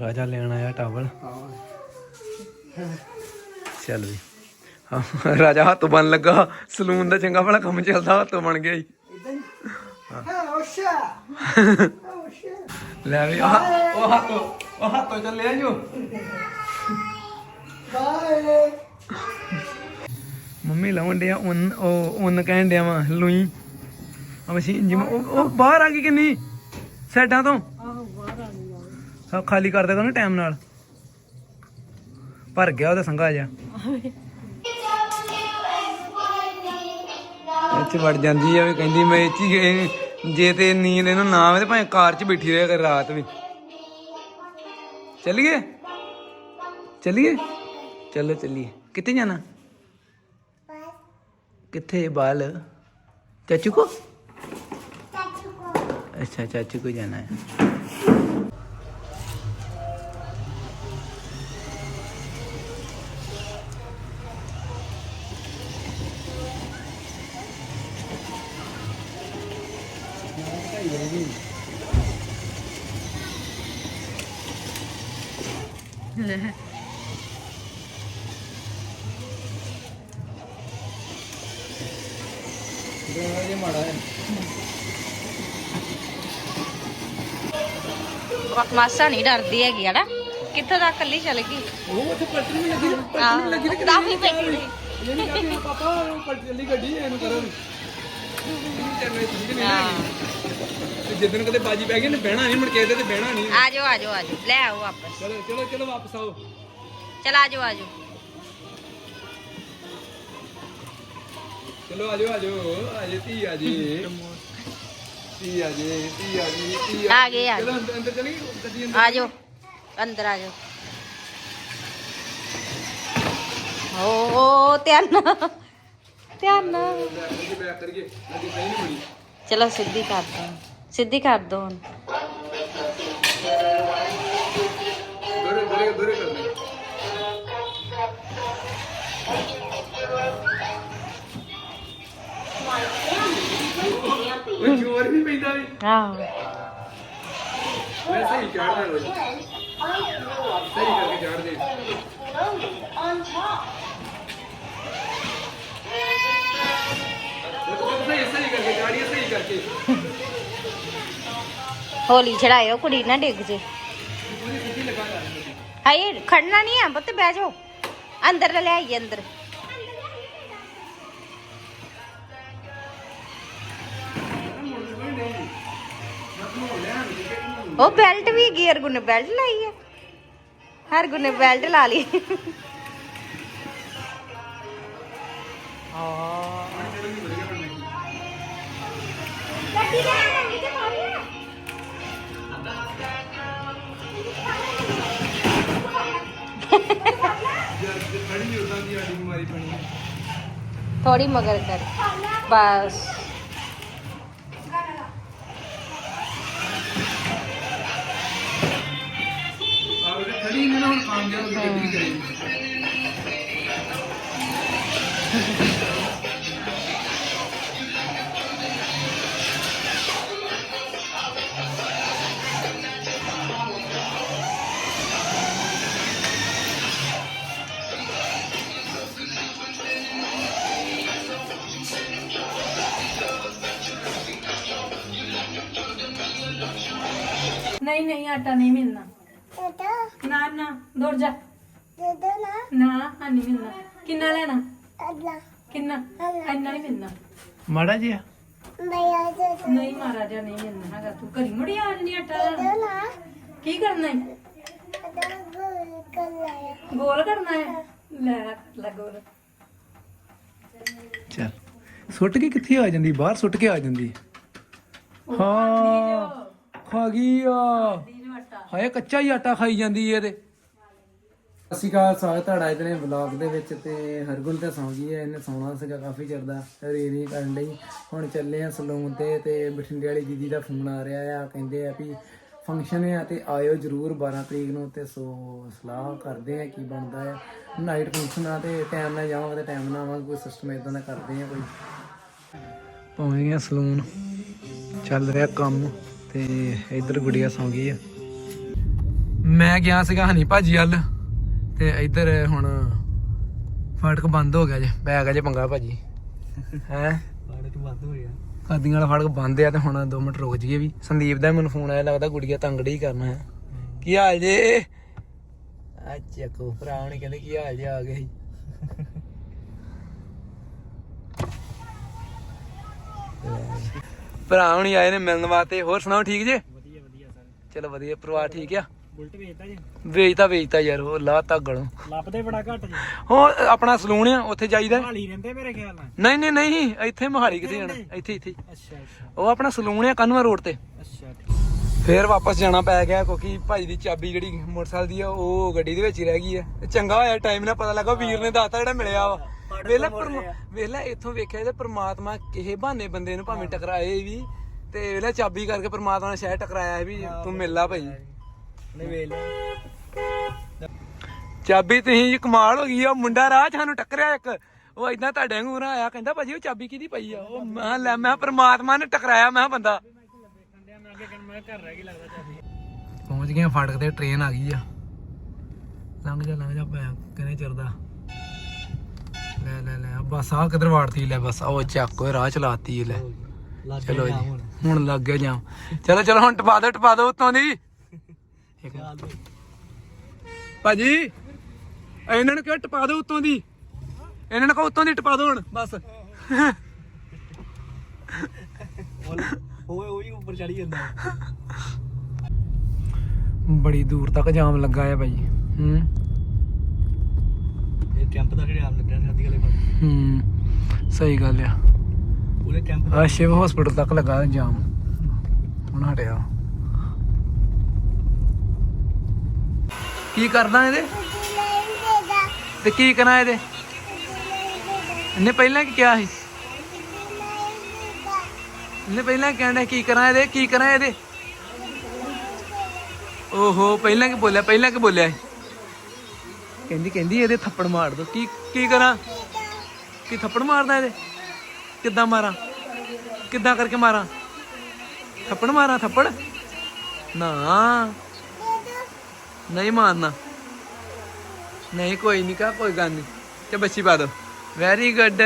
ਰਾਜਾ ਲੈਣ ਆਇਆ ਟਾਵਲ ਚੱਲ ਵੀ। ਹਾਂ, ਰਾਜਾ ਹੱਥ ਬਣ ਲੱਗਾ। ਸਲੂਨ ਦਾ ਚੰਗਾ ਭਲਾ ਕੰਮ ਚੱਲਦਾ, ਹੱਥ ਬਣ ਗਿਆ ਜੀ। ਲੈ ਵੀ, ਆਹ, ਉਹ ਹੱਥ ਉਹ ਹੱਥ ਚੱਲਿਆ ਜੋ ਮੰਮੀ ਲਾਉਣ ਡਿਆ, ਉਨ, ਉਹ ਉਨ ਕਹਿਣ ਡਿਆ ਵਾ, ਲੂਈ। ਆ ਮਸ਼ੀਨ ਜਿਵੇਂ, ਉਹ ਬਾਹਰ ਆ ਗਈ ਕਿੰਨੀ? ਸਾਈਡਾਂ ਤੋਂ। ਹਾਂ ਖਾਲੀ ਕਰ ਦੇਗਾ ਨਾ ਟਾਈਮ ਨਾਲ। ਭਰ ਗਿਆ ਉਹਦਾ ਸੰਘਾ ਜਾ ਇੱਥੇ ਵੜ ਜਾਂਦੀ ਆ ਵੀ ਕਹਿੰਦੀ ਮੈਂ ਇੱਥੇ ਗਏ ਜੇ ਤੇ ਨੀਂਦ ਇਹਨੂੰ ਨਾ ਆਵੇ ਤੇ ਭਾਵੇਂ ਕਾਰ 'ਚ ਬੈਠੀ ਰਹੇ ਕਰ ਰਾਤ ਵੀ। ਚੱਲੀਏ? ਚੱਲੀਏ? ਚਲੋ ਚੱਲੀਏ। ਕਿੱਥੇ ਜਾਣਾ? ਕਿੱਥੇ ਬਾਲ? ਚਾਚੂ ਕੋ? ਚਾਚੂ ਕੋ। ਅੱਛਾ ਚਾਚੂ ਕੋ ਜਾਣਾ ਹੈ। ਮਾਸਾ ਨਹੀਂ ਡਰਦੀ ਹੈਗੀ ਹਨਾ? ਕਿੱਥੋਂ ਤੱਕ ਕੱਲੀ ਚਲ ਗਈ? ਉਹ ਉੱਥੇ ਪਲਟਣ ਵੀ ਲੱਗੀ ਪਲਟਣ ਲੱਗੀ ਤੇ ਕਾਫੀ ਪੈ ਗਈ। ਨਹੀਂ ਕਹਿੰਦੀ ਪਾਪਾ ਉਹ ਪਲਟ ਚੱਲੀ ਗੱਡੀ ਇਹਨੂੰ ਕਰੋ। ਤੇ ਜਿੱਦਣ ਕਦੇ ਬਾਜੀ ਪੈ ਗਈ ਨੇ ਬਹਿਣਾ ਨਹੀਂ ਮੁੜ ਕੇ ਇਹਦੇ ਤੇ ਬਹਿਣਾ ਨਹੀਂ ਆ ਜਾਓ ਆ ਜਾਓ ਆ ਜਾਓ। ਲੈ ਆਓ ਵਾਪਸ। ਚਲੋ ਚਲੋ ਚਲੋ ਵਾਪਸ ਆਓ। ਚਲ ਆ ਜਾਓ ਆ ਜਾਓ। ਚਲੋ ਆਜੋ ਆਜੋ ਆਜੇ ਧੀ ਆ ਜੀ। ਧੀ ਆ ਜੀ ਧੀ ਆ ਜੀ ਧੀ ਆ ਗਏ ਆ ਚਲੋ ਅੰਦਰ ਅੰਦਰ ਚਲੀ ਗੱਡੀ ਅੰਦਰ ਆ ਜਾਓ ਅੰਦਰ ਆ ਜਾਓ। ਓ ਧਿਆਨ ਨਾਲ। ਧਿਆਨ ਨਾਲ। ਚਲੋ ਸਿੱਧੀ ਕਰ ਦੋ ਸਿੱਧੀ ਕਰ ਦੋ ਹੁਣ। ਆਹੋ। ਮੈਂ ਸਹੀ ਚੜਦਾ ਰੋਜ਼ ਸਹੀ ਕਰਕੇ ਚੜ ਦੇ। ਸਹੀ ਸਹੀ ਕਰਕੇ ਚਾੜੀਏ ਸਹੀ ਕਰਕੇ। ਹੋਲੀ ਚੜਾਇਓ ਕੁੜੀ ਨਾ ਡਿੱਗ ਜੇ। ਹਾਏ ਖੜਨਾ ਨਹੀਂ ਆ ਪੁੱਤ ਬਹਿ ਜਾਓ। ਅੰਦਰ ਲੈ ਆਈਏ ਅੰਦਰ। ਉਹ ਬੈਲਟ ਵੀ ਗੇਰ ਗੁਨੇ ਬੈਲਟ ਲਾਈ ਹੈ। ਹਰ ਗੁਨੇ ਬੈਲਟ ਲਾ ਲਈ। ਥੋੜੀ ਮਗਰ ਕਰ। ਬਸ। ਆਹ ਉਹਦੇ ਖੜੀ ਨਹੀਂ ਨਾ ਹੁਣ ਖਾਣ ਗਿਆ ਉਹਦੀ ਗੱਡੀ ਕਰੀ ਨਹੀਂ ਨਹੀਂ ਆਟਾ ਨਹੀਂ ਮਿਲਣਾ ਨਾ ਨਾ ਦੌੜ ਜਾ। ਨਾ ਹਾਂ ਨਹੀਂ ਮਿਲਣਾ। ਕਿੰਨਾ ਲੈਣਾ? ਕਿੰਨਾ? ਇੰਨਾ ਨਹੀਂ ਮਿਲਣਾ। ਮਾੜਾ ਜਿਹਾ। ਨਹੀਂ ਮਹਾਰਾਜਾ ਨਹੀਂ ਮਿਲਣਾ ਹੈਗਾ। ਤੂੰ ਘਰੀ ਮੁੜੀ ਆ ਜਣੀ ਆਟਾ ਲੈਣ ਕੀ ਕਰਨਾ ਹੈ ਗੋਲ ਕਰਨਾ ਹੈ ਲੈ ਲੈ ਗੋਲ। ਚੱਲ। ਸੁੱਟ ਕੇ ਕਿੱਥੇ ਆ ਜਾਂਦੀ? ਬਾਹਰ ਸੁੱਟ ਕੇ ਆ ਜਾਂਦੀ। ਹਾਂ ਖਾ ਗਈ ਆ। ਆਟਾ। ਹਾਏ ਕੱਚਾ ਹੀ ਆਟਾ ਖਾਈ ਜਾਂਦੀ ਏ ਤੇ ਸਤਿ ਸ਼੍ਰੀ ਅਕਾਲ, ਸਵਾਗਤ ਤੁਹਾਡਾ ਇਤਨੇ ਵਲੌਗ ਦੇ ਵਿੱਚ ਤੇ ਹਰਗੁਣ ਤੇ ਸੌਂ ਗਈ ਹੈ, ਇਹਨੇ ਸੌਣਾ ਸੀਗਾ ਕਾਫੀ ਚਿਰ ਦਾ ਰੀਰੀ ਕਰਨ ਲਈ ਹੁਣ ਚੱਲੇ ਆ ਸਲੂਨ ਤੇ ਤੇ ਬਠਿੰਡੇ ਵਾਲੀ ਦੀਦੀ ਦਾ ਫੋਨ ਆ ਰਿਹਾ ਆ, ਕਹਿੰਦੇ ਆ ਵੀ ਫੰਕਸ਼ਨ ਆ ਤੇ ਆਇਓ ਜਰੂਰ 12 ਤਰੀਕ ਨੂੰ ਤੇ ਸੋ ਸਲਾਹ ਕਰਦੇ ਆ ਕੀ ਬਣਦਾ ਆ। ਨਾਈਟ ਫੰਕਸ਼ਨ ਆ ਤੇ ਟਾਈਮ ਨਾਲ ਜਾਵਾਂਗੇ ਤੇ ਟਾਈਮ ਨਾਲ ਆਵਾਂਗੇ, ਕੋਈ ਸਿਸਟਮ ਇਦਾਂ ਦਾ ਕਰਦੇ ਆ ਕੋਈ। ਪਹੁੰਚ ਗਏ ਸਲੂਨ ਚੱਲ ਰਿਹਾ ਕੰਮ ਤੇ ਇੱਧਰ ਗੁੜੀਆ ਸੌਂ ਗਈ ਆ। ਮੈਂ ਗਿਆ ਸੀਗਾ ਹਨੀ ਭਾਜੀ ਵੱਲ। ਤੇ ਇੱਧਰ ਹੁਣ ਫਾਟਕ ਬੰਦ ਹੋ ਗਿਆ ਜੇ। ਪੈ ਗਿਆ ਜੇ ਪੰਗਾ ਭਾਜੀ। ਹੈ? ਫਾਟਕ ਬੰਦ ਹੋ ਗਿਆ। ਕਾਦੀਆਂ ਵਾਲਾ ਫਾਟਕ ਬੰਦ ਆ ਤੇ ਹੁਣ 2 ਮਿੰਟ ਰੁਕ ਜੀਏ ਵੀ। ਸੰਦੀਪ ਦਾ ਮੈਨੂੰ ਫੋਨ ਆਇਆ ਲੱਗਦਾ ਗੁੜੀਆ ਤੰਗੜੀ ਕਰਨਾ ਹੈ। ਕੀ ਹਾਲ ਜੇ? ਆ ਚੱਕੋ ਭਰਾ ਹੁਣੀ ਕਹਿੰਦੇ ਕੀ ਹਾਲ ਜੇ ਆ ਗਏ ਸੀ। ਭਰਾ ਹੁਣੀ ਆਏ ਨੇ ਮਿਲਣ ਵਾਸਤੇ। ਹੋਰ ਸੁਣਾਓ ਠੀਕ ਜੇ? ਵਧੀਆ ਵਧੀਆ ਸਰ। ਚਲੋ ਵਧੀਆ ਪਰਿਵਾਰ ਠੀਕ ਆ? ਬੁਲਟ ਵੇਚਦਾ ਜੀ। ਵੇਚਤਾ ਯਾਰ ਉਹ ਲਾਤਾ ਗਲੋਂ। ਲੱਭਦੇ ਬੜਾ ਘੱਟ ਜੀ। ਹੁਣ ਆਪਣਾ ਸਲੂਨ ਆ ਉੱਥੇ ਜਾਈਦਾ। ਹਾਲੀ ਰਹਿੰਦੇ ਮੇਰੇ ਖਿਆਲ ਨਾਲ? ਨਹੀਂ ਨਹੀਂ ਨਹੀਂ ਇੱਥੇ ਮੋਹਾਲੀ ਕਿਤੇ ਜਾਣਾ। ਇੱਥੇ ਇੱਥੇ ਅੱਛਾ ਅੱਛਾ। ਉਹ ਆਪਣਾ ਸਲੂਨ ਆ ਕਾਨੂੰਨ ਰੋਡ ਤੇ। ਅੱਛਾ ਫੇਰ ਵਾਪਸ ਜਾਣਾ ਪੈ ਗਿਆ ਕਿਉਂਕਿ ਭਾਈ ਦੀ ਚਾਬੀ ਜਿਹੜੀ ਮੋਟਰਸਾਈਕਲ ਦੀ ਆ ਉਹ ਗੱਡੀ ਦੇ ਵਿੱਚ ਹੀ ਰਹਿ ਗਈ ਆ। ਤੇ ਚੰਗਾ ਹੋਇਆ ਟਾਈਮ ਨਾਲ ਪਤਾ ਲੱਗਾ ਵੀਰ ਨੇ ਦੱਸਤਾ ਜਿਹੜਾ ਮਿਲਿਆ ਵਾ। ਵੇਲਾ ਵੇਲਾ ਇੱਥੋਂ ਵੇਖਿਆ ਤੇ ਪ੍ਰਮਾਤਮਾ ਕਿਸੇ ਬਹਾਨੇ ਬੰਦੇ ਨੂੰ ਭਾਵੇਂ ਟਕਰਾਏ ਵੀ। ਤੇ ਵੇਲਾ ਚਾਬੀ ਕਰਕੇ ਪ੍ਰਮਾਤਮਾ ਨੇ ਸ਼ਾਇਦ ਟਕਰਾਇਆ ਵੀ ਤੂੰ ਮਿਲ ਲਾ ਭਾਈ। ਵੇਲ ਚਾਬੀ ਤੁਸੀਂ ਜੀ ਕਮਾਲ ਹੋ ਗਈ ਆ ਮੁੰਡਾ ਰਾਹ ਸਾਨੂੰ ਟੱਕਰਿਆ ਇੱਕ। ਉਹ ਇਦਾਂ ਤੁਹਾਡੇ ਵਾਂਗੂ ਨਾ ਆਇਆ ਕਹਿੰਦਾ ਭਾਜੀ ਉਹ ਚਾਬੀ ਕਿਹਦੀ ਪਈ ਆ? ਉਹ ਮੈਂ ਲੈ ਮੈਂ ਪ੍ਰਮਾਤਮਾ ਨੇ ਟਕਰਾਇਆ ਮੈਂ ਬੰਦਾ। ਪਹੁੰਚ ਗਏ ਫਾਟਕ ਤੇ ਟ੍ਰੇਨ ਆ ਗਈ ਆ। ਲੰਘ ਜਾ ਲੰਘ ਜਾ ਪੈ ਕਿਨੇ ਚਰਦਾ ਲੈ ਲੈ ਲੈ ਬਸ ਆ ਕਿਧਰ ਵਾੜਤੀ ਲੈ ਬਸ। ਉਹ ਚੱਕ ਓਏ ਰਾਹ ਚਲਾਤੀ ਲੈ। ਚਲੋ ਜੀ ਹੁਣ। ਲੱਗ ਗਿਆ ਜਾਮ। ਚਲੋ ਚਲੋ ਹੁਣ ਟਪਾ ਦੋ ਟਪਾ ਦੋ ਉਤੋਂ ਦੀ। ਇੱਕ- ਭਾਜੀ ਇਹਨਾਂ ਨੂੰ ਕਿਹਾ ਟਪਾ ਦਿਓ ਉੱਤੋਂ ਦੀ। ਇਹਨਾਂ ਨੂੰ ਕਹੋ ਉੱਤੋਂ ਦੀ ਟਪਾ ਦਿਓ ਹੁਣ ਬਸ। ਓਏ ਓਏ ਉੱਪਰ ਚੜੀ ਜਾਂਦਾ। ਬੜੀ ਦੂਰ ਤੱਕ ਜਾਮ ਲੱਗਾ ਹੈ ਭਾਈ। ਹੂੰ। ਇਹ ਕੈਂਪ ਦਾ ਕਿਹੜੇ ਆਮ ਲੱਗਿਆ ਸਾਡੀ ਗਲੇ ਪਰ ਹੂੰ ਸਹੀ ਗੱਲ ਆ। ਪੂਰੇ ਕੈਂਪ ਆ ਸ਼ਿਵ ਹਸਪੀਟਲ ਤੱਕ ਲੱਗਾ ਜਾਮ। ਹੁਣ ਹਟਿਆ। ਕੀ ਕਰਦਾ ਇਹਦੇ? ਤੇ ਕੀ ਕਰਾਂ ਇਹਦੇ? ਇਹਨੇ ਪਹਿਲਾਂ ਕੀ ਕਿਹਾ ਸੀ? ਇਹਨੇ ਪਹਿਲਾਂ ਕਹਿੰਦਾ ਕੀ ਕਰਾਂ ਇਹਦੇ? ਕੀ ਕਰਾਂ ਇਹਦੇ? ਓਹੋ, ਪਹਿਲਾਂ ਕੀ ਬੋਲਿਆ? ਪਹਿਲਾਂ ਕੀ ਬੋਲਿਆ ਸੀ? ਕਹਿੰਦੀ ਕਹਿੰਦੀ ਇਹਦੇ ਥੱਪੜ ਮਾਰ ਦੋ। ਕੀ ਕੀ ਕਰਾਂ? ਕੀ ਥੱਪੜ ਮਾਰਦਾ ਇਹਦੇ? ਕਿੱਦਾਂ ਮਾਰਾਂ? ਕਿੱਦਾਂ ਕਰਕੇ ਮਾਰਾਂ? ਥੱਪੜ ਮਾਰਾਂ, ਥੱਪੜ? ਨਾ। ਨਹੀਂ ਮਾਰਨਾ। ਨਹੀਂ ਕੋਈ ਨਹੀਂ ਕਾ ਕੋਈ ਗੱਲ ਨਹੀਂ ਤੇ ਬੱਚੀ ਪਾ ਦੋ। ਵੈਰੀ ਗੁੱਡ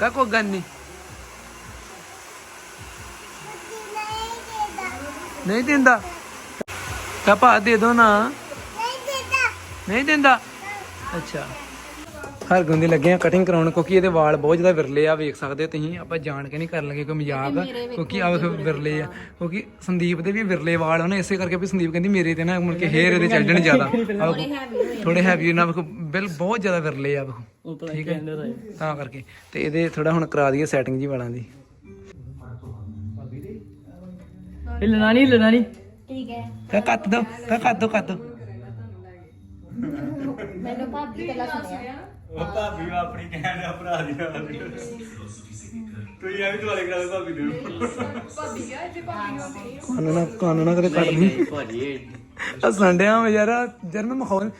ਕਾ ਕੋਈ ਗੱਲ ਨਹੀਂ ਨਹੀਂ ਦਿੰਦਾ। ਕਾ ਪਾ ਦੇ ਦੋ ਨਾ। ਨਹੀਂ ਦਿੰਦਾ। ਅੱਛਾ। ਹਰ ਗੁੰਦੀ ਲੱਗੇ ਆ ਕਟਿੰਗ ਕਰਾਉਣ ਕਿਉਂਕਿ ਇਹਦੇ ਵਾਲ ਬਹੁਤ ਜ਼ਿਆਦਾ ਵਿਰਲੇ ਆ ਵੇਖ ਸਕਦੇ ਹੋ ਤੁਸੀਂ ਆਪਾਂ ਜਾਣ ਕੇ ਨਹੀਂ ਕਰਨ ਲੱਗੇ ਕੋਈ ਮਜ਼ਾਕ ਕਿਉਂਕਿ ਆ ਵੇਖੋ ਵਿਰਲੇ ਆ ਕਿਉਂਕਿ ਸੰਦੀਪ ਦੇ ਵੀ ਵਿਰਲੇ ਵਾਲ ਉਹਨੇ ਇਸੇ ਕਰਕੇ ਵੀ ਸੰਦੀਪ ਕਹਿੰਦੀ ਮੇਰੇ ਤੇ ਨਾ ਮੁੜ ਕੇ ਹੇਅਰ ਇਹਦੇ ਚੱਲ ਜਾਣ ਜ਼ਿਆਦਾ। ਥੋੜੇ ਹੈਵੀ ਨਾ ਵੇਖੋ ਬਿਲ ਬਹੁਤ ਜ਼ਿਆਦਾ ਵਿਰਲੇ ਆ ਵੇਖੋ। ਠੀਕ ਹੈ? ਤਾਂ ਕਰਕੇ ਤੇ ਇਹਦੇ ਥੋੜਾ ਹੁਣ ਕਰਾ ਦਈਏ ਸੈਟਿੰਗ ਜੀ ਵਾਲਾਂ ਦੀ। ਹਿੱਲਣਾ ਨਹੀਂ ਹਿੱਲਣਾ ਨਹੀਂ ਠੀਕ ਹੈ। ਕੱਟ ਦੋ ਕੱਟ ਦੋ ਕੱਟ ਦੋ। ਮੈਨੂੰ ਭਾਬੀ ਕੱਲਾ ਸੁਣਿਆ। ਉਹ ਭਾਬੀ ਨੂੰ ਆਪਣੀ ਕਹਿਣ ਦਾ ਭਰਾ ਦੀ ਨਾਲ ਤੂੰ ਇਹ ਵੀ ਦੁਆਲੇ ਕਰਾ ਦੇ ਭਾਬੀ ਨੂੰ। ਕਾਨੂੰਨ ਨਾ ਕਾਨੂੰਨ ਨਾ ਕਦੇ ਕੱਟ ਨਹੀਂ ਭਾਜੀ ਹੱਸਣ ਡਿਆ ਮੈਂ ਯਾਰ ਜਰ ਮੈਂ ਮਖੌਲ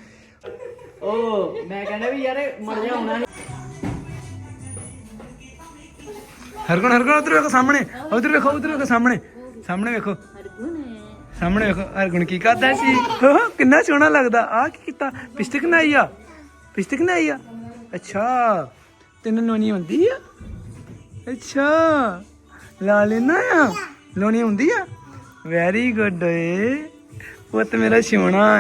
ਉਹ ਮੈਂ ਕਹਿੰਦਾ ਵੀ ਯਾਰ ਮਰ ਜਾ ਹੋਣਾ। ਹਰਗੁਣ ਹਰਗੁਣ ਉਧਰ ਵੇਖੋ ਸਾਹਮਣੇ। ਉਧਰ ਵੇਖੋ ਉਧਰ ਵੇਖੋ ਸਾਹਮਣੇ। ਸਾਹਮਣੇ ਵੇਖੋ। ਸਾਹਮਣੇ ਵੇਖੋ ਹਰਗੁਣ ਕੀ ਕਰਦਾ ਸੀ? ਹੋ ਕਿੰਨਾ ਸੋਹਣਾ ਲੱਗਦਾ। ਆ ਕੀ ਕੀਤਾ? ਪਿਸਟਿਕ ਨਾ ਆਈ ਆ। ਪਿਸਟਿਕ ਨਾ ਆਈ ਆ। ਅੱਛਾ ਤੈਨੂੰ ਨੋਨੀ ਹੁੰਦੀ ਆ ਅੱਛਾ ਲਾ ਲੈਣਾ ਆ। ਲੋਨੀ ਹੁੰਦੀ ਆ ਵੈਰੀ ਗੁੱਡ ਏ। ਪੁੱਤ ਮੇਰਾ ਸੋਹਣਾ ਆ।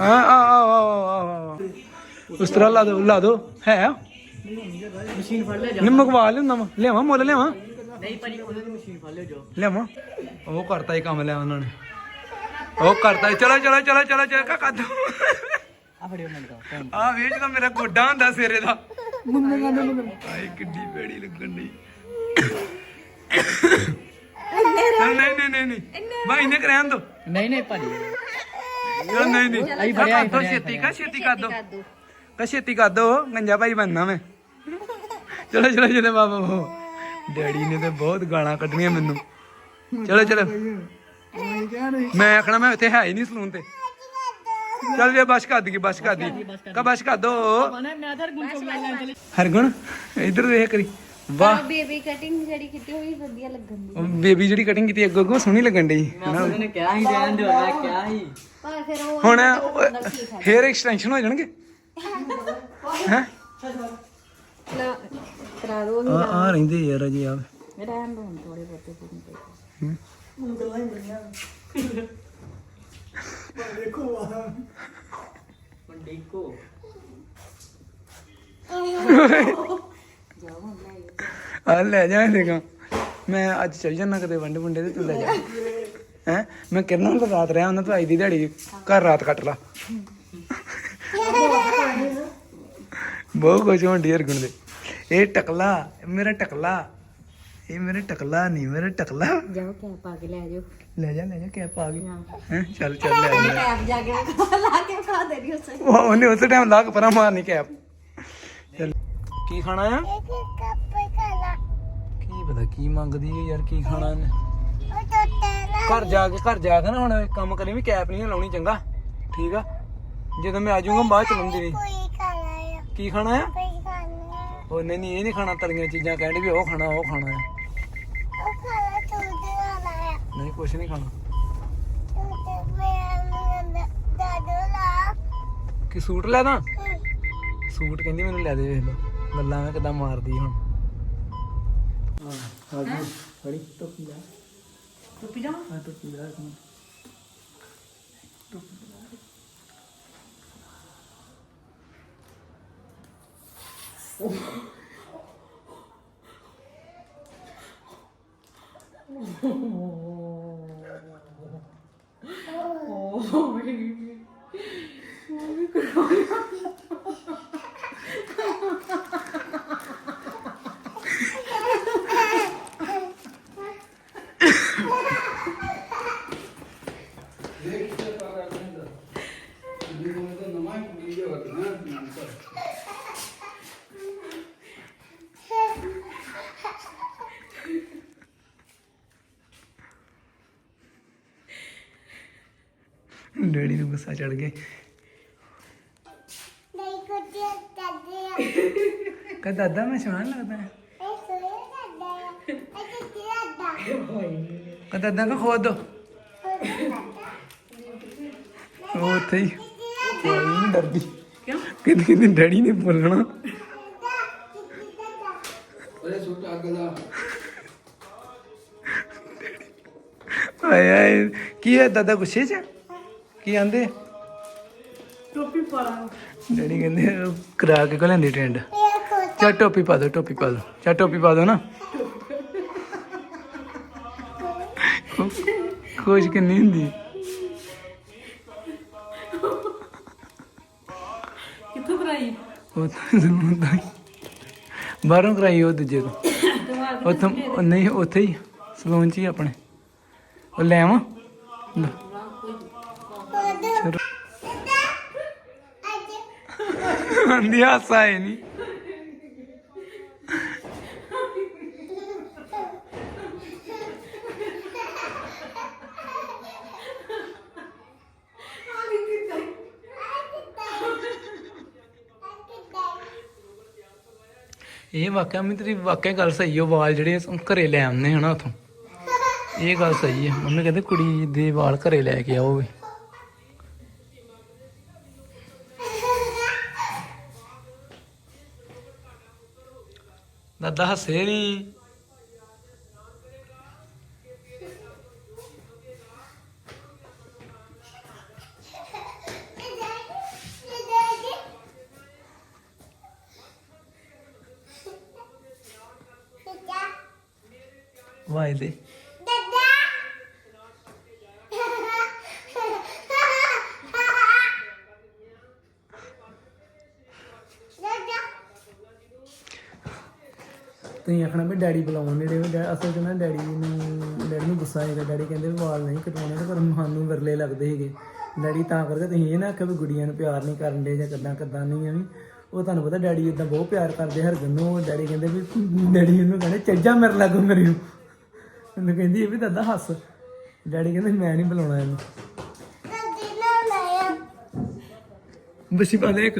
ਹਾਂ ਆ ਆ ਆ ਉਸ ਤਰ੍ਹਾਂ ਲਾ ਦੋ ਲਾ ਦੋ। ਹੈ ਮਸ਼ੀਨ ਫੜ ਲੈ ਨਹੀਂ ਮੰਗਵਾ ਲਿਆਉਂਦਾ ਵਾ ਲਿਆਵਾਂ ਮੁੱਲ ਲਿਆਵਾਂ? ਨਹੀਂ ਭਾਜੀ ਉਹਨਾਂ ਦੀ ਮਸ਼ੀਨ ਫੜ ਲਿਓ ਜੋ ਲਿਆਵਾਂ। ਉਹ ਕਰਤਾ ਹੀ ਕੰਮ ਲਿਆ ਉਹਨਾਂ ਨੇ। ਉਹ ਕਰਤਾ। ਚਲੋ ਚਲੋ ਚਲੋ ਚਲੋ ਚਲੋ ਕਾ ਕਰ ਦੋ। ਆ ਫੜਿਓ ਮੈਂ ਤਾਂ ਆ ਵੇਚ ਤਾਂ ਮੇਰਾ ਗੋਡਾ ਹੁੰਦਾ ਸਿਰੇ ਦਾ। ਆਏ ਕਿੱਡੀ ਬੇੜੀ ਲੱਗਣ ਦੀ ਨਹੀਂ ਨਹੀਂ ਨਹੀਂ ਨਹੀਂ। ਭਾਈ ਨੇ ਕਰਿਆ ਦੋ। ਨਹੀਂ ਨਹੀਂ ਭਾਜੀ। ਨਹੀਂ ਨਹੀਂ। ਆਈ ਫੜਿਆ ਆਈ ਛੇਤੀ ਕਾ ਛੇਤੀ ਕਰ ਦੋ। ਕਾ ਛੇਤੀ ਕਰ ਦੋ ਗੰਜਾ ਭਾਈ ਬੰਨਾ ਮੈਂ। ਚਲੋ ਚਲੋ ਚਲੋ ਬਾਬਾ ਉਹ ਡੈਡੀ ਨੇ ਤੇ ਬਹੁਤ ਗਾਲਾਂ ਕੱਢਣੀਆਂ ਮੈਨੂੰ। ਚਲੋ ਚਲੋ। ਮੈਂ ਆਖਣਾ ਮੈਂ ਇੱਥੇ ਹੈ ਹੀ ਨਹੀਂ ਸਲੂਨ ਤੇ। ਚੱਲ ਜੇ ਬਸ ਕਰ ਦੀ ਬਸ ਕਰ ਦੀ ਕਾ ਬਸ ਕਰ ਦੋ। ਮੈਂ ਤਾਂ ਗੁੰਚੋ ਲੈਣ ਚਲੇ ਹਰਗੁਣ ਇੱਧਰ ਦੇਖ ਕਰੀ। ਵਾਹ। ਬੇਬੀ ਕਟਿੰਗ ਜਿਹੜੀ ਕੀਤੀ ਹੋਈ ਵਧੀਆ ਲੱਗਣ ਦੀ। ਬੇਬੀ ਜਿਹੜੀ ਕਟਿੰਗ ਕੀਤੀ ਅੱਗੋਂ ਅੱਗੋਂ ਸੋਹਣੀ ਲੱਗਣ ਡਈ। ਉਹਨੇ ਕਿਹਾ ਹੀ ਰਹਿਣ ਦਿਓ ਮੈਂ ਕਿਹਾ ਹੀ ਪਰ ਫਿਰ ਉਹ ਹੁਣ ਹੇਅਰ ਐਕਸਟੈਂਸ਼ਨ ਹੋ ਜਾਣਗੇ? ਹੈ? ਕਰਾ ਦੋ ਆ ਆ ਰਹਿੰਦੇ ਯਾਰ ਅਜੇ ਆ ਰਹਿਣ ਦੋ ਥੋੜੇ ਬਹੁਤੇ ਦੇਖੋ ਆ ਲੈ ਜਾ ਦੇਖਾਂ ਮੈਂ ਅੱਜ ਚੱਲ ਜਾਣਾ ਕਦੇ ਵੰਡ ਵੰਡੇ ਤੇ ਤੂੰ ਲੈ ਜਾ। ਹੈ? ਮੈਂ ਕਿਰਨਾਂ ਨਾਲ ਰਾਤ ਰਿਹਾ ਉਹਨਾਂ ਤੋਂ ਅੱਜ ਦੀ ਦਿਹਾੜੀ ਘਰ ਰਾਤ ਕੱਟ ਲਾ। ਬਹੁਤ ਕੁਝ ਹੁੰਦੀ ਹਰਗੁਣ ਦੇ। ਇਹ ਟਕਲਾ ਮੇਰਾ ਟਕਲਾ। ਇਹ ਮੇਰੇ ਟਕਲਾ ਨਹੀਂ ਮੇਰਾ ਟਕਲਾ। ਜਾਓ ਕਿਆ ਪਾ ਕੇ ਲੈ ਜਾਓ। ਲੈ ਜਾ ਲੈ ਜਾ ਕੈਪ ਆ ਗਈ। ਹੈ। ਚੱਲ ਚੱਲ ਲੈ ਜਾ ਕੈਪ ਜਾ। ਕੇ ਲਾ ਕੇ ਪਾ ਦੇ ਰਹੀ ਉਸੇ। ਉਹ- ਉਹਨੇ ਉਸੇ ਟਾਈਮ ਲਾ ਕੇ ਪਰਾਂ ਮਾਰਨੀ ਕੈਪ। ਚੱਲ। ਕੀ ਖਾਣਾ ਆ? ਕੀ ਪਤਾ ਕੀ ਮੰਗਦੀ ਹੈ ਯਾਰ ਕੀ ਖਾਣਾ ਇਹਨੇ? ਘਰ ਜਾ ਕੇ ਘਰ ਜਾ ਕੇ ਨਾ ਹੁਣ ਕੰਮ ਕਰੀ ਵੀ ਕੈਪ ਨਹੀਂ ਲਾਉਣੀ ਚੰਗਾ। ਠੀਕ ਆ? ਜਦੋਂ ਮੈਂ ਆ ਜਾਊਂਗਾ ਬਾਅਦ ਚ ਲਾਉਂਦੀ ਨਹੀਂ ਕੀ ਖਾਣਾ ਆ? ਉਹ ਨਹੀਂ ਨਹੀਂ ਇਹ ਨਹੀਂ ਖਾਣਾ ਤਲੀਆਂ ਚੀਜ਼ਾਂ ਕਹਿੰਦੇ ਵੀ ਉਹ ਖਾਣਾ ਉਹ ਖਾਣਾ ਆ। ਨਹੀਂ ਕੁਛ ਨਹੀਂ ਖਾਣਾ। ਕਿ ਸੂਟ ਲੈ ਦਾਂ ਸੂਟ ਕਹਿੰਦੀ ਮੈਨੂੰ ਲੈ ਦੇ ਵੇਖ ਲੋ ਗੱਲਾਂ ਮੈਂ ਕਿਦਾਂ ਮਾਰਦੀ ਹੁਣ। ਹਾਂ ਆ ਗਈ ਬੜੀ ਟੋਪੀ ਲਾ ਟੋਪੀ ਜਾ? ਹਾਂ ਟੋਪੀ ਲਾ ਇੱਕ ਮਿੰਟ। ਡੈਡੀ ਨੂੰ ਗੁੱਸਾ ਚੜ ਗਿਆ। ਕਹ ਦਾਦਾ ਮੈਂ ਸੋਹਣਾ ਲੱਗਦਾ। ਹੈ ਕਹ ਦਾਦਾ ਕੋ ਖੋਦ ਦੋ। ਉਹ ਉੱਥੇ ਹੀ। ਕੋਈ ਨਹੀਂ ਡਰਦੀ। ਕਿਉਂ? ਕਿੰਨੀ ਕਿੰਨੀ ਡੈਡੀ ਨੇ ਬੋਲਣਾ। ਆਏ ਆਏ ਕੀ ਹੈ ਦਾਦਾ ਗੁੱਸੇ ਚ? ਕੀ ਆਂਦੇ? ਟੋਪੀ ਪਾ ਲਾ। ਡੈਡੀ ਕਹਿੰਦੇ ਕਰਾ ਕੇ ਕੋ ਲੈਂਦੀ ਟ੍ਰੈਂਡ ਚਾ ਟੋਪੀ ਪਾ ਦੋ ਟੋਪੀ ਪਾ ਦੋ। ਚਾ ਟੋਪੀ ਪਾ ਦੋ ਨਾ। ਖੁਸ਼ ਕਿੰਨੀ ਹੁੰਦੀ? ਕਿੱਥੋਂ ਕਰਾਈ? ਉਹ ਤਾਂ ਜ਼ਰੂਰ ਤਾਂ ਬਾਹਰੋਂ ਕਰਾਈ ਉਹ ਦੂਜੇ ਤੋਂ। ਉੱਥੋਂ ਉਹ ਨਹੀਂ ਉੱਥੇ ਹੀ ਸਲੂਨ ਚ ਹੀ ਆਪਣੇ। ਉਹ ਲੈ ਆਵਾਂ? ਲੈ। ਚਲੋ। ਆਂਦੀ ਹਾਸਾ ਆਏ ਨਹੀਂ। ਇਹ ਵਾਕਿਆ ਮੈਂ ਤੇਰੀ ਵਾਕਿਆ ਗੱਲ ਸਹੀ ਹੈ ਵਾਲ ਜਿਹੜੇ ਉਹ ਘਰੇ ਲੈ ਆਉਂਦੇ ਹਨਾ ਉਥੋਂ। ਇਹ ਗੱਲ ਸਹੀ ਹੈ ਮੰਮੀ ਕਹਿੰਦੇ ਕੁੜੀ ਦੇ ਵਾਲ ਘਰੇ ਲੈ ਕੇ ਆਓ ਵੀ। ਦਾਦਾ ਹੱਸੇ ਨਹੀਂ ਵਾਇਦੇ। ਤੁਸੀਂ ਆਖਣਾ ਵੀ ਡੈਡੀ ਬੁਲਾਉਣ ਨੇੜੇ ਵੀ ਡੈ- ਅਸਲ 'ਚ ਨਾ ਡੈਡੀ ਨੂੰ ਡੈਡੀ ਨੂੰ ਗੁੱਸਾ ਆਏਗਾ। ਡੈਡੀ ਕਹਿੰਦੇ ਵੀ ਵਾਲ ਨਹੀਂ ਕਟਵਾਉਣੇ ਤੇ ਪਰ ਸਾਨੂੰ ਵਿਰਲੇ ਲੱਗਦੇ ਸੀਗੇ। ਡੈਡੀ ਤਾਂ ਕਰਕੇ ਤੁਸੀਂ ਇਹ ਨਾ ਆਖਿਆ ਵੀ ਗੁੜੀਆਂ ਨੂੰ ਪਿਆਰ ਨਹੀਂ ਕਰਨ ਦੇ ਜਾਂ ਕਿੱਦਾਂ ਕਿੱਦਾਂ ਨਹੀਂ ਐਵੇਂ ਉਹ ਤੁਹਾਨੂੰ ਪਤਾ ਡੈਡੀ ਇਦਾਂ ਬਹੁਤ ਪਿਆਰ ਕਰਦੇ ਹਰਗਨ। ਨੂੰ ਡੈਡੀ ਕਹਿੰਦੇ ਵੀ ਡੈਡੀ ਇਹਨੂੰ ਕਹਿੰਦੇ, ਚੱਜਾ ਮੇਰੇ ਲਾਗੋਂ ਮੇਰੀ ਨੂੰ ਉਹਨੂੰ ਕਹਿੰਦੀ ਇਹ ਵੀ ਦਾਦਾ ਹੱਸ। ਡੈਡੀ ਕਹਿੰਦੇ ਮੈਂ ਨਹੀਂ ਬੁਲਾਉਣਾ ਇਹਨੂੰ। ਬਸੀ ਪਾ ਦੇ ਇੱਕ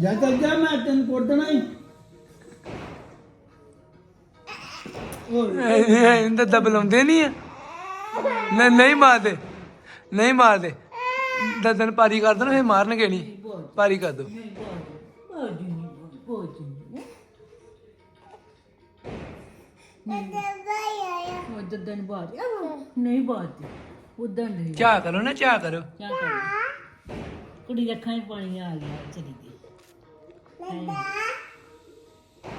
ਜਾ ਚੱਲ ਜਾ ਮੈਂ ਤੈਨੂੰ ਕੁੱਟ ਦੇਣਾ ਹੀ ਇਹਦਾ ਤਾਂ ਬੁਲਾਉਂਦੇ ਨਹੀਂ ਆ। ਨਹੀਂ ਨਹੀਂ ਮਾਰਦੇ। ਨਹੀਂ ਮਾਰਦੇ। ਦਦਨ ਪਾਰੀ ਕਰ ਦੇਣਾ ਫੇ ਮਾਰਨਗੇ ਨਹੀਂ। ਪਾਰੀ ਕਰ ਦੋ। ਉਦੋਂ ਬਾਤ ਨਹੀਂ ਬਾਤ ਉਦੋਂ ਨਹੀਂ ਚਾਹ ਕਰੋ ਨਾ ਚਾਹ ਕਰੋ? ਕੀ ਕਰ? ਕੁੜੀ ਦੇ ਅੱਖਾਂ 'ਚ ਪਾਣੀ ਆ ਗਿਆ ਚਲੀ ਗਈ।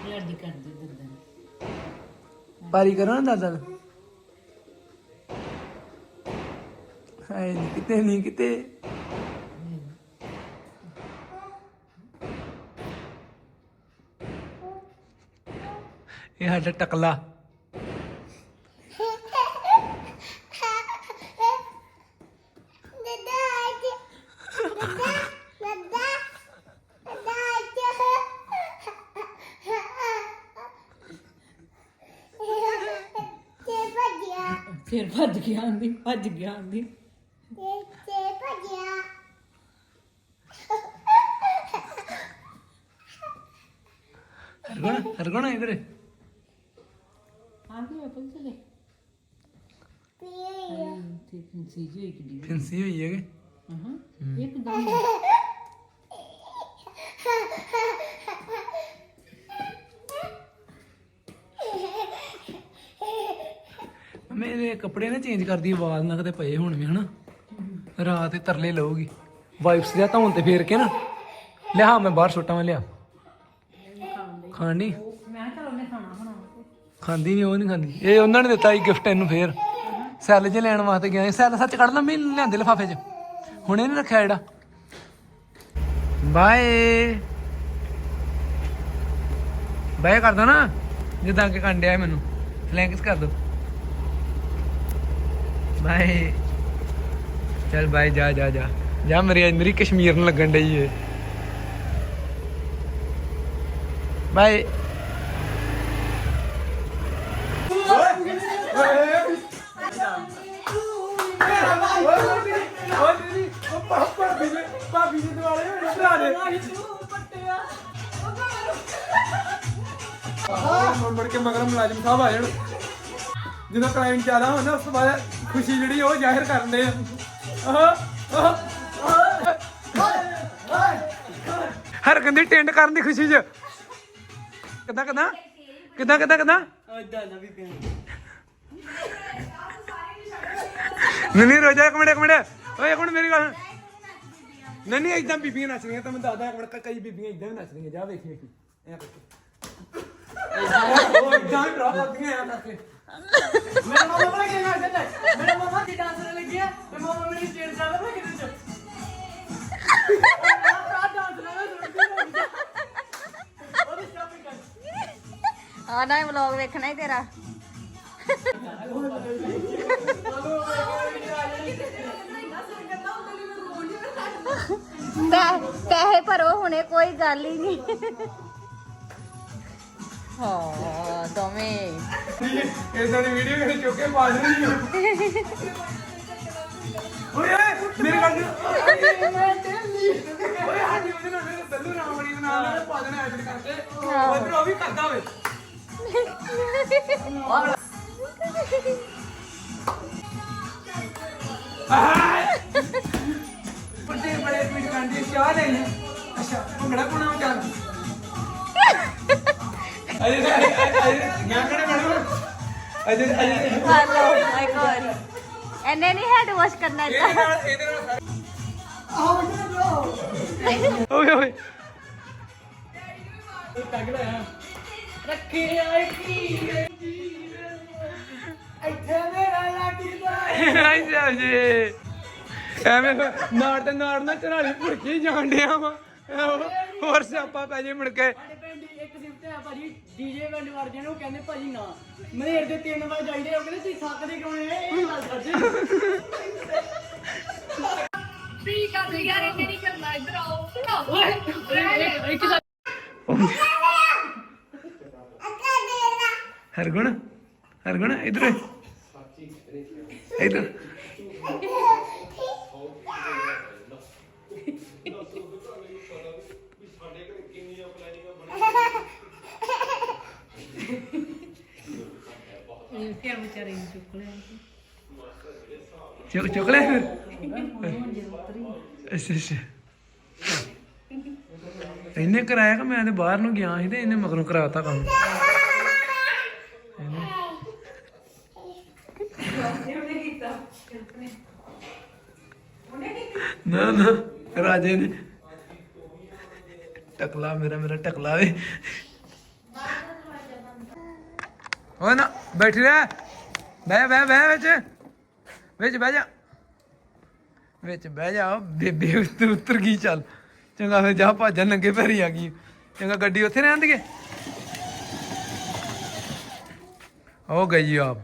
ਲੜਦੀ ਕਰਦੀ ਦੰਦਨ ਪਾਰੀ ਕਰੋ ਨਾ ਦਾਦਾ। ਨੂੰ ਹਾਏ ਨੀ ਕਿਤੇ ਨਹੀਂ ਕਿਤੇ। ਇਹ ਸਾਡਾ ਟਕਲਾ। ਭੱਜ ਗਿਆ ਆਂਦੀ ਭੱਜ ਗਿਆ ਆਂਦੀ ਹਰਗੁਣ ਹਰਗੁਣ ਇਧਰ। ਆ ਗਿਆ ਪੁੱਤ ਚਲੇ ਠੀਕ ਸੀ ਜੀ ਇੱਕ ਦੀ ਫਿੰਸੀ ਹੋਈ ਹੈਗੇ। ਹਾਂ। ਇੱਕਦਮ ਮੇਰੇ ਕੱਪੜੇ ਨਾ ਚੇਂਜ ਕਰਦੀ ਆਵਾਜ਼ ਨਾ ਕਦੇ ਪਏ ਹੁਣ ਵੀ ਹਨਾ? ਰਾਤ ਤੇ ਤਰਲੇ ਲਊਗੀ। ਵਾਈਫਸ ਜਾਂ ਧੌਣ ਤੇ ਫੇਰ ਕੇ ਨਾ। ਲਿਆ ਮੈਂ ਬਾਹਰ ਸੁੱਟਾਂ ਮੈਂ ਲਿਆ ਖਾਣੀ? ਮੈਂ ਤਾਂ ਉਹਨੇ ਖਾਣਾ ਬਣਾਉਣਾ ਖਾਂਦੀ ਨਹੀਂ ਉਹ ਨਹੀਂ ਖਾਂਦੀ। ਇਹ ਉਹਨਾਂ ਨੇ ਦਿੱਤਾ ਸੀ ਗਿਫਟ ਇਹਨੂੰ ਫੇਰ। ਸੈੱਲ ਜੇ ਲੈਣ ਵਾਸਤੇ ਗਿਆ ਸੈੱਲ ਸੱਚ ਕੱਢ ਲਾ ਮੈਂ ਲਿਆਂਦੇ ਲਿਫਾਫੇ 'ਚ। ਹੁਣ ਇਹਨੇ ਰੱਖਿਆ ਜਿਹੜਾ। ਬਾਏ। ਬਾਏ ਕਰ ਦੋ ਨਾ। ਜਿੱਦਾਂ ਕਿ ਕੰਡਿਆ ਮੈਨੂੰ। ਫਲੈਂਕਸ ਕਰ ਦੋ। ਬਾਏ। ਚੱਲ ਬਾਏ ਜਾ ਜਾ ਜਾ। ਜਾ ਮੇਰੀ ਮੇਰੀ ਕਸ਼ਮੀਰ ਨੂੰ ਲੱਗਣ ਡਈ ਏ। ਬਾਏ। ਭਾਬੀ ਦੇ ਦੁਆਲੇ ਮੇਰੇ ਭਰਾ ਦੇ ਆਹ ਮੁੜ ਮੁੜ ਕੇ ਮਗਰ ਮੁਲਾਜ਼ਮ ਸਾਹਿਬ ਆ ਜਾਣ। ਜਦੋਂ ਕ੍ਰਾਈਮ ਜ਼ਿਆਦਾ ਹੋਣਾ ਉਸ ਤੋਂ ਬਾਅਦ ਖੁਸ਼ੀ ਜਿਹੜੀ ਉਹ ਜ਼ਾਹਿਰ ਕਰਦੇ ਆ। ਆਹ, ਆਹ, ਹਰ ਕੰਦੀ ਟੈਂਡ ਕਰਨ ਦੀ ਖੁਸ਼ੀ 'ਚ। ਕਿਦਾਂ ਕਿਦਾਂ? ਕਿਦਾਂ ਕਿਦਾਂ ਕਿਦਾਂ? ਨਹੀਂ ਨਹੀਂ ਰੋਜਾ ਇੱਕ ਮਿੰਟ ਇੱਕ ਮਿੰਟ। ਓਏ ਇੱਕ ਮਿੰਟ ਮੇਰੀ ਗੱਲ ਸੁਣ। ਨਹੀਂ ਨਹੀਂ ਇਦਾਂ ਬੀਬੀਆਂ ਨੱਚਦੀਆਂ ਤਾਂ ਮੈਂ ਦੱਸਦਾ ਇੱਕ ਮਿੰਟ ਕਈ ਬੀਬੀਆਂ ਇਦਾਂ ਵੀ ਨੱਚਦੀਆਂ ਜਾ ਵੇਖੀ ਵੇਖੀ। ਐ ਕਰਕੇ ਉਹ ਇਦਾਂ ਡਰਾ ਕਰਦੀਆਂ ਐ ਕਰਕੇ। ਮੇਰਾ ਮਾਮਾ ਬਣਾ ਕੇ ਨਾ ਚੱਲੇ ਮੇਰਾ ਮਾਮਾ ਦੀ ਡਾਂਸਰ ਲੱਗਿਆ ਤੇ ਮਾਮਾ ਮੇਰੀ ਸਟੇਜ ਚੱਲ ਰਿਹਾ ਕਿਤੇ ਚ ਆ ਡਾਂਸ ਨਾ ਸੁਣਦੀ ਉਹਦੀ ਸ਼ਾਪਿੰਗ ਕਰ ਆ ਨਾ ਵਲੌਗ ਵੇਖਣਾ ਹੀ ਤੇਰਾ ਪੈ- ਪੈਸੇ ਭਰੋ ਹੁਣੇ ਕੋਈ ਗੱਲ ਹੀ ਨਹੀਂ ਹਾਂ ਦੋਵੇਂ। ਇਦਾਂ ਦੀ ਵੀਡੀਓ ਕਿਤੇ ਚੁੱਕ ਕੇ ਪਾ ਦੇਣੀ ਓਏ ਮੇਰੀ ਗੱਲ। ਮੈਂ ਤੇਲੀ ਓਏ ਹਾਂਜੀ ਉਹਦੇ ਨਾਲ ਮੇਰੇ ਦੱਲੂ ਰਾਮਣੀ ਦੇ ਨਾਲ ਪਾ ਦੇਣਾ ਐਡਿਟ ਕਰਕੇ। ਉਧਰ ਉਹ ਵੀ ਕਰਦਾ ਹੋਵੇ ਵੱਡੇ ਬੜੇ ਪੀੜ ਕੰਡੀ ਚਾਹ ਲੈ ਅੱਛਾ ਭੰਗੜਾ ਪਾਉਣਾ ਅਜੇ ਮੈਂ ਕਿਹੜਾ ਮੈਡਮ ਅਜੇ ਅਜੇ ਹਲੋ ਮਾਈ ਗॉड ਐਨੇ ਨਹੀਂ ਹੈਡ ਵਾਸ਼ ਕਰਨਾ ਇਹਦੇ ਚਾਹੀਦਾ ਨਾਲ ਇਹਦੇ ਨਾਲ ਓਏ ਓਏ ਰੱਖੇ ਆਏ ਕੀ ਇੱਥੇ ਮੇਰਾ ਲੱਗਦਾ ਆਈ ਜਾ ਜੀ ਐਵੇਂ ਨਾੜ ਤੇ ਨਾੜ ਨਾਲ ਚੜਾਲੀ ਭੁੜਕੀ ਜਾਣ ਡਿਆ ਵਾ ਹੋਰ ਸਿਆਪਾ ਪੈ ਜੇ ਮੁੜ ਕੇ ਸਾਡੇ ਪਿੰਡ ਇੱਕ ਸਿਫਟ ਹੈ ਭਾਜੀ ਡੀਜੇ ਬੰਦ ਵਰ ਜਾਣ, ਉਹ ਕਹਿੰਦੇ ਭਾਜੀ ਨਾ। ਮਨੇਰ ਦੇ 3 ਵਜੇ ਜਾਈਦੇ ਉਹ ਕਹਿੰਦੇ ਤੁਸੀਂ ਥੱਕਦੇ ਕਿਉਂ ਨੇ ਇਹ ਗੱਲ ਕਰਦੇ ਹਰਗੁਣ ਹਰਗੁਣ, ਇਧਰ ਇਧਰ। ਫਿਰ ਵਿਚਾਰੇ ਨੂੰ ਚੁੱਕ ਲਿਆ ਚੁੱਕ ਚੁੱਕ ਲੈ ਫਿਰ? ਅੱਛਾ ਅੱਛਾ। ਇਹਨੇ ਕਰਾਇਆ ਕਿ ਮੈਂ ਤੇ ਬਾਹਰ ਨੂੰ ਗਿਆ ਸੀ ਤੇ ਇਹਨੇ ਮਗਰੋਂ ਕਰਾਤਾ ਕੰਮ। ਨਾ ਨਾ ਰਾਜੇ ਨੇ ਟਕਲਾ ਮੇਰਾ ਮੇਰਾ ਟਕਲਾ ਵੇ। ਓ ਨਾ, ਬੈਠ ਰਹਿ। ਬਹਿ ਬਹਿ ਬਹਿ ਵਿੱਚ। ਵਿੱਚ ਬਹਿ ਜਾ। ਵਿੱਚ ਬਹਿ ਜਾ, ਬੇਬੇ ਉੱਤਰ ਉੱਤਰ ਗਈ, ਚੱਲ। ਚੰਗਾ ਫਿਰ ਜਾ ਭਾਜਣ ਨੰਗੇ ਪੈਰੀ ਆ ਗਈ। ਚੰਗਾ, ਗੱਡੀ ਉੱਥੇ ਰਹਿਣ ਦੀਏ ਹੋ ਗਈ ਆਪ।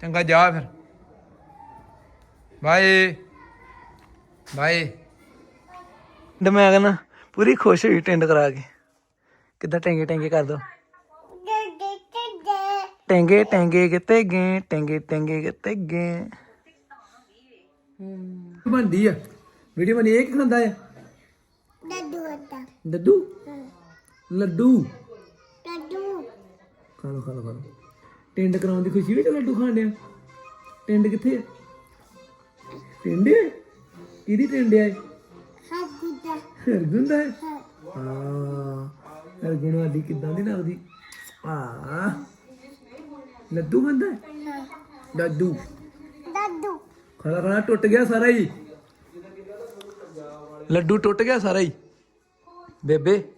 ਚੰਗਾ, ਜਾ ਫਿਰ। ਬਾਏ। ਬਾਏ। ਮੈਂ ਕਰਨਾ ਪੂਰੀ ਖੁਸ਼ ਹੋਈ ਟੈਂਡ ਕਰਾ ਕੇ। ਕਿੱਦਾਂ ਟੈਂਗੇ ਟੈਂਗੇ ਕਰ ਦੋ। ਟੈਂਗੇ ਟੈਂਗੇ ਕਿਤੇ ਗਏ ਟੈਂਗੇ ਟੈਂਗੇ ਕਿਤੇ ਗਏ ਬਣਦੀ ਆ। ਵੀਡੀਓ ਬਣੀ ਇਹ ਕੀ ਖਾਂਦਾ ਆ? ਲੱਡੂ ਲੱਡੂ? ਲੱਡੂ ਖਾ ਲੋ ਖਾ ਲੋ ਖਾ ਲੋ ਟਿੰਡ ਕਰਾਉਣ ਦੀ ਖੁਸ਼ੀ ਵਿੱਚ ਲੱਡੂ ਖਾਣ ਡਿਆ। ਟਿੰਡ ਕਿੱਥੇ ਆ? ਟਿੰਡ ਕਿਹਦੀ ਟਿੰਡ ਹੈ ਹਰਗੁੰਦਾ ਹੈ। ਹਾਂ। ਹਰਗੁਣ ਵਾਲੀ ਕਿੱਦਾਂ ਦੀ ਲੱਗਦੀ? ਆ ਲੱਡੂ ਖਾਂਦਾ ਹੈ? ਲੱਡੂ। ਖਾਣਾ ਖਾਣਾ ਟੁੱਟ ਗਿਆ ਸਾਰਾ ਹੀ। ਲੱਡੂ ਟੁੱਟ ਗਿਆ ਸਾਰਾ ਹੀ। ਬੇਬੇ।